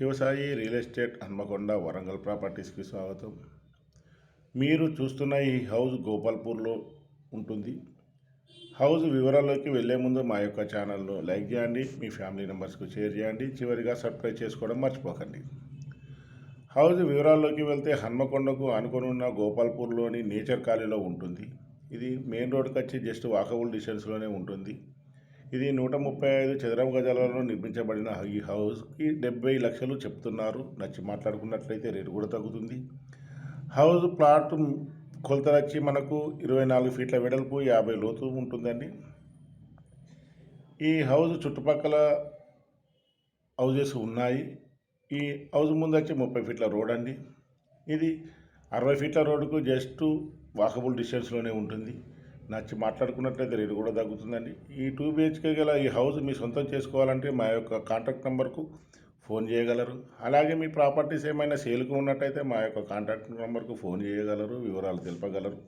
Shivasai real estate Hanamkonda Warangal ప్రాపర్టీస్కి స్వాగతం. మీరు చూస్తున్న ఈ హౌస్ గోపాల్పూర్లో ఉంటుంది. హౌస్ వివరాల్లోకి వెళ్ళే ముందు మా యొక్క ఛానల్లో లైక్ చేయండి మీ ఫ్యామిలీ మెంబర్స్కు షేర్ చేయండి చివరిగా సబ్స్క్రైబ్ చేసుకోవడం మర్చిపోకండి. హౌస్ వివరాల్లోకి వెళ్తే హన్మకొండకు ఆనుకొని ఉన్న గోపాల్పూర్లోని నేచర్ కాలనీలో ఉంటుంది. ఇది మెయిన్ రోడ్కి వచ్చి జస్ట్ వాకబుల్ డిస్టెన్స్లోనే ఉంటుంది. ఇది నూట ముప్పై ఐదు చదరపు గజాలలో నిర్మించబడిన ఈ హౌస్కి డెబ్బై లక్షలు చెప్తున్నారు. నచ్చి మాట్లాడుకున్నట్లయితే రేటు కూడా తగ్గుతుంది. హౌస్ ప్లాట్ కొలతలు వచ్చి మనకు ఇరవై నాలుగు ఫీట్ల వెడల్పు యాభై లోతు ఉంటుందండి. ఈ హౌస్ చుట్టుపక్కల హౌజెస్ ఉన్నాయి. ఈ హౌస్ ముందు వచ్చి ముప్పై ఫీట్ల రోడ్ అండి. ఇది అరవై ఫీట్ల రోడ్డుకు జస్ట్ వాకబుల్ డిస్టెన్స్లోనే ఉంటుంది. నచ్చి మాట్లాడుకున్నట్లయితే రేటు కూడా తగ్గుతుందండి. ఈ టూ బిహెచ్కే గల ఈ హౌస్ మీ సొంతం చేసుకోవాలంటే మా యొక్క కాంటాక్ట్ నెంబర్కు ఫోన్ చేయగలరు. అలాగే మీ ప్రాపర్టీస్ ఏమైనా సేల్కు ఉన్నట్టయితే మా యొక్క కాంటాక్ట్ నెంబర్కు ఫోన్ చేయగలరు వివరాలు తెలుపగలరు.